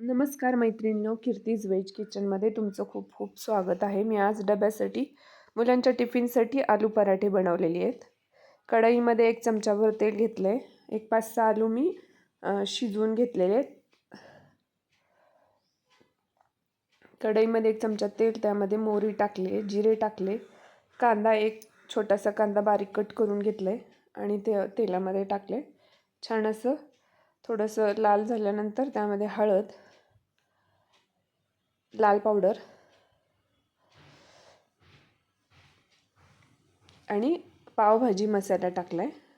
नमस्कार मैत्रिणींनो कीर्तीज व्हेज किचनमध्ये तुमचं खूप खूप स्वागत आहे. मी आज डब्यासाठी मुलांच्या टिफिनसाठी आलू पराठे बनवलेले आहेत. कढईमध्ये एक चमचाभर तेल घेतलं आहे एक पाच सहा आलू मी शिजवून घेतलेले आहेत. कढईमध्ये एक चमचा तेल त्यामध्ये मोहरी टाकले जिरे टाकले. कांदा एक छोटासा कांदा बारीक कट करून घेतला आहे आणि ते तेलामध्ये टाकले छान असं थोडंसं लाल झाल्यानंतर त्यामध्ये हळद लाल पावडर. आणि पावभाजी मसाला टाकला आहे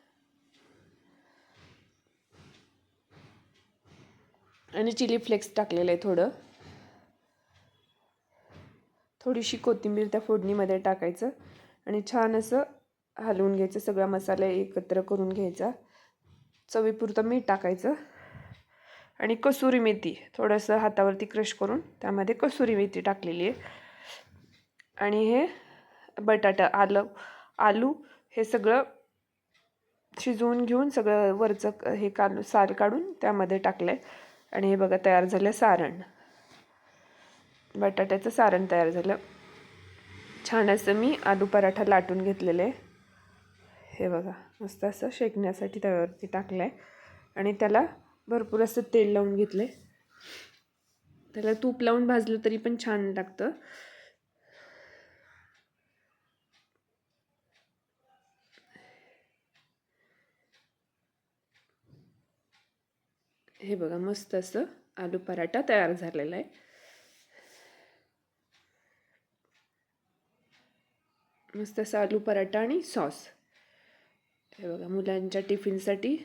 आणि चिली फ्लेक्स टाकलेलं आहे थोडं. थोडीशी कोथिंबीर त्या फोडणीमध्ये टाकायचं आणि छान असं हलवून घ्यायचं. सगळा मसाला एकत्र करून घ्यायचा. चवीपुरतं मीठ टाकायचं. आणि कसुरी मेथी थोडंसं हातावरती क्रश करून त्यामध्ये कसुरी मेथी टाकलेली आहे. आणि हे बटाटा आलं आलू हे सगळं शिजवून घेऊन सगळं वरचं हे काढून साल काढून त्यामध्ये टाकलं आहे आणि हे बघा तयार झालं सारण. बटाट्याचं सारण तयार झालं. छान असं मी आलू पराठा लाटून घेतलेलं आहे. हे बघा मस्त असं शेकण्यासाठी तव्यावरती टाकलं आहे आणि त्याला भरपूर असं तेल लावून घेतलं आहे त्याला तूप लावून भाजलं तरी पण छान लागतं. हे बघा मस्त असं आलू पराठा तयार झालेला आहे. मस्त असं आलू पराठा आणि सॉस. हे बघा मुलांच्या टिफिनसाठी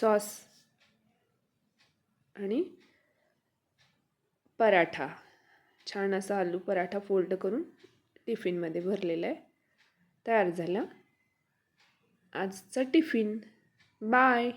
सॉस आणि पराठा. छान असा आलू पराठा फोल्ड करून टिफिनमध्ये भरलेला आहे. तयार झाला. आजचा टिफिन. बाय!